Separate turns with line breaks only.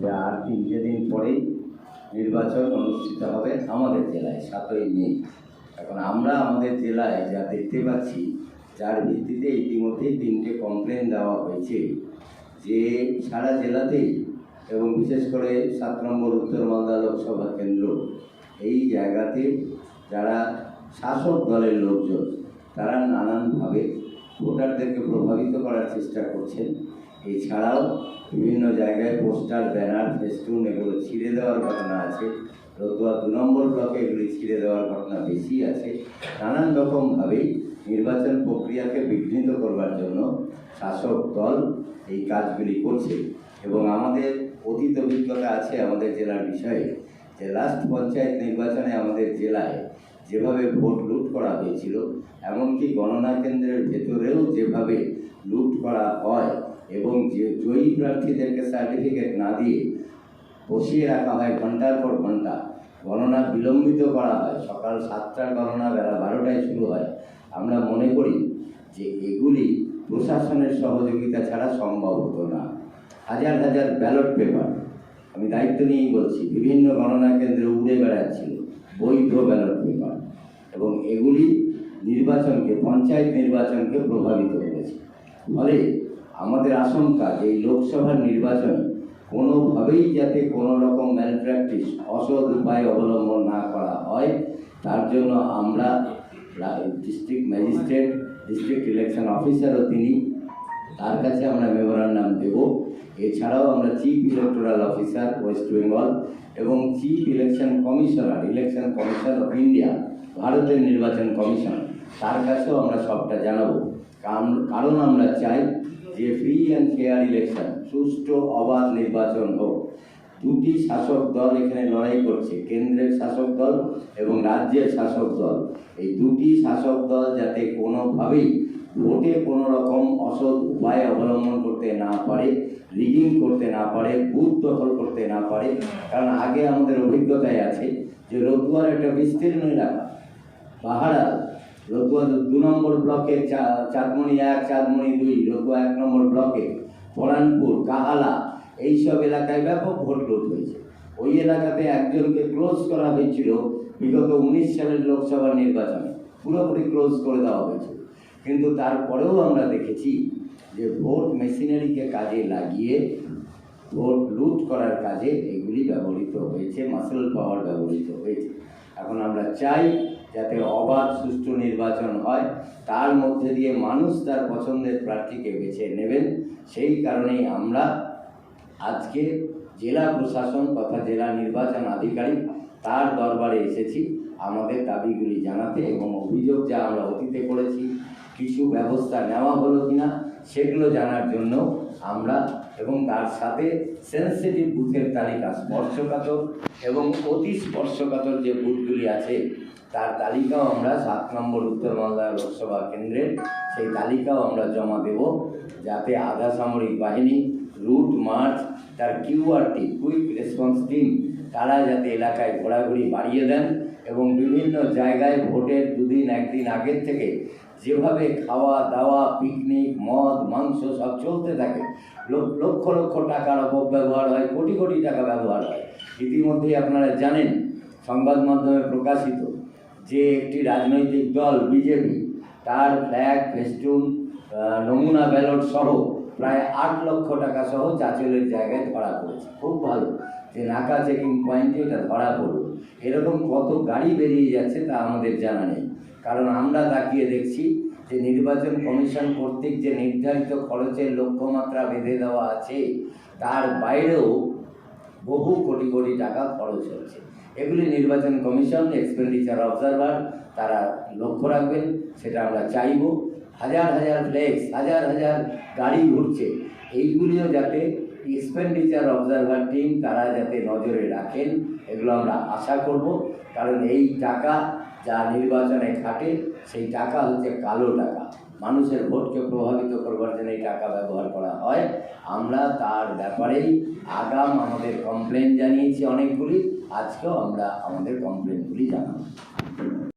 যে আর তিনটে দিন পরেই নির্বাচন অনুষ্ঠিত হবে আমাদের জেলায়, সাতই মে। এখন আমরা আমাদের জেলায় যা দেখতে পাচ্ছি, যার ভিত্তিতে ইতিমধ্যেই তিনটে কমপ্লেন দেওয়া হয়েছে যে সারা জেলাতেই এবং বিশেষ করে সাত নম্বর উত্তর মালদা লোকসভা কেন্দ্র, এই জায়গাতে যারা শাসক দলের লোকজন, তারা নানানভাবে ভোটারদেরকে প্রভাবিত করার চেষ্টা করছেন। এছাড়াও বিভিন্ন জায়গায় পোস্টার, ব্যানার, ফেস্টুন এগুলো ছিঁড়ে দেওয়ার ঘটনা আছে। রতুয়া দু নম্বর ব্লকে এগুলি ছিঁড়ে দেওয়ার ঘটনা বেশি আছে। নানান রকমভাবেই নির্বাচন প্রক্রিয়াকে বিঘ্নিত করবার জন্য শাসক দল এই কাজগুলি করছে এবং আমাদের অতীত অভিজ্ঞতা আছে আমাদের জেলার বিষয়ে যে লাস্ট পঞ্চায়েত নির্বাচনে আমাদের জেলায় যেভাবে ভোট লুট করা হয়েছিল, এমনকি গণনা কেন্দ্রের ভেতরেও যেভাবে লুট করা হয় এবং যে জয়ী প্রার্থীদেরকে সার্টিফিকেট না দিয়ে বসিয়ে রাখা হয় ঘণ্টার পর ঘণ্টা গণনা বিলম্বিত করা হয়, সকাল সাতটার গণনা বেলা বারোটায় শুরু হয়। আমরা মনে করি যে এগুলি প্রশাসনের সহযোগিতা ছাড়া সম্ভব হতো না। হাজার হাজার ব্যালট পেপার, আমি দায়িত্ব নিয়েই বলছি, বিভিন্ন গণনা কেন্দ্রে উড়ে বেড়াচ্ছিল, বৈধ ব্যালট পেপার এবং এগুলি নির্বাচনকে, পঞ্চায়েত নির্বাচনকে প্রভাবিত করেছে। ফলে আমাদের আশঙ্কা যে এই লোকসভার নির্বাচনে কোনোভাবেই যাতে কোনো রকম ম্যাল প্র্যাকটিস অসৎ উপায় অবলম্বন না করা হয়, তার জন্য আমরা ডিস্ট্রিক্ট ম্যাজিস্ট্রেট ডিস্ট্রিক্ট ইলেকশন অফিসারও তিনি, তার কাছে আমরা মেমোরান্ডাম দেব। এছাড়াও আমরা chief electoral officer West Bengal এবং chief election commissioner election commission of India ভারতের নির্বাচন কমিশন তার কাছেও আমরা সবটা জানাব। কারণ আমরা চাই যে ফ্রি অ্যান্ড ফেয়ার ইলেকশন সুষ্ঠু, অবাধ নির্বাচন হোক। দুটি শাসক দল এখানে লড়াই করছে, কেন্দ্রের শাসক দল এবং রাজ্যের শাসক দল। এই দুটি শাসক দল যাতে কোনোভাবেই ভোটে কোনো রকম অসৎ উপায় অবলম্বন করতে না পারে, রিগিং করতে না পারে বুথ দখল করতে না পারে, কারণ আগে আমাদের অভিজ্ঞতায় আছে যে রতুয়ার একটা বিস্তীর্ণ এলাকা পাহাড়া রতুয়া দু- নম্বর ব্লকে চাঁদমণি এক চাঁদমণি দুই রতুয়া এক নম্বর ব্লকে পরানপুর কাহালা, এইসব এলাকায় ব্যাপক ভোট লুট হয়েছে। ওই এলাকাতে একজনকে ক্লোজ করা হয়েছিল বিগত উনিশ সালের লোকসভা নির্বাচনে। পুরোপুরি ক্লোজ করে দেওয়া হয়েছে। কিন্তু তারপরেও আমরা দেখেছি যে ভোট মেশিনারিকে কাজে লাগিয়ে ভোট লুট করার কাজে এগুলি ব্যবহৃত হয়েছে, মাসেল পাওয়ার ব্যবহৃত হয়েছে। এখন আমরা চাই যাতে অবাধ সুষ্ঠু নির্বাচন হয়, তার মধ্যে দিয়ে মানুষ তার পছন্দের প্রার্থীকে বেছে নেবেন। সেই কারণেই আমরা আজকে জেলা প্রশাসন তথা জেলা নির্বাচন আধিকারিক তার দরবারে এসেছি আমাদের দাবিগুলি জানাতে এবং অভিযোগ যা আমরা অতীতে করেছি, কিছু ব্যবস্থা নেওয়া হলো কিনা সেগুলো জানার জন্য আমরা এবং তার সাথে সেন্সিটিভ বুথের তালিকা স্পর্শকাতর এবং অতি স্পর্শকাতর যে বুথগুলি আছে তার তালিকাও আমরা সাত নম্বর উত্তর মালদা লোকসভা কেন্দ্রের সেই তালিকাও আমরা জমা দেব যাতে আধা সামরিক বাহিনী, রুট মার্চ, তার কিউআরটি কুইক রেসপন্স টিম তারা যাতে এলাকায় ঘোরাঘুরি বাড়িয়ে দেন এবং বিভিন্ন জায়গায় ভোটের দুদিন একদিন আগের থেকে যেভাবে খাওয়া, দাওয়া, পিকনিক, মদ, মাংস সব চলতে থাকে লক্ষ লক্ষ টাকার অপব্যবহার হয়, কোটি কোটি টাকা ব্যবহার হয়। ইতিমধ্যেই আপনারা জানেন, সংবাদ মাধ্যমে প্রকাশিত যে একটি রাজনৈতিক দল, বিজেপি, তার ফ্ল্যাগ, ফেস্টুন নমুনা ব্যালট সহ প্রায় আট লক্ষ টাকা সহ চাচলের জায়গায় ধরা পড়েছে। খুব ভালো। যে নাকা চেকিং পয়েন্টে এটা ধরা পড়ল। এরকম কত গাড়ি বেরিয়ে যাচ্ছে তা আমাদের জানা নেই। কারণ আমরা তাকিয়ে দেখছি যে নির্বাচন কমিশন কর্তৃক যে নির্ধারিত খরচের লক্ষ্যমাত্রা বেঁধে দেওয়া আছে, তার বাইরেও বহু কোটি কোটি টাকা খরচ হচ্ছে এগুলি নির্বাচন কমিশন এক্সপেন্ডিচার অবজারভার তারা লক্ষ্য রাখবেন, সেটা আমরা চাইব। হাজার হাজার ফ্লেক্স হাজার হাজার গাড়ি ঘুরছে। এইগুলিও যাতে এক্সপেন্ডিচার অবজারভার টিম তারা যাতে নজরে রাখেন, এগুলো আমরা আশা করব। কারণ এই টাকা যা নির্বাচনে খাটে, সেই টাকা হচ্ছে কালো টাকা। মানুষের ভোটকে প্রভাবিত করবার জন্য এই টাকা ব্যবহার করা হয়। আমরা তার ব্যাপারেই আগাম আমাদের কমপ্লেন জানিয়েছি অনেকগুলি আজকেও আমরা আমাদের কমপ্লেনগুলি জানাব।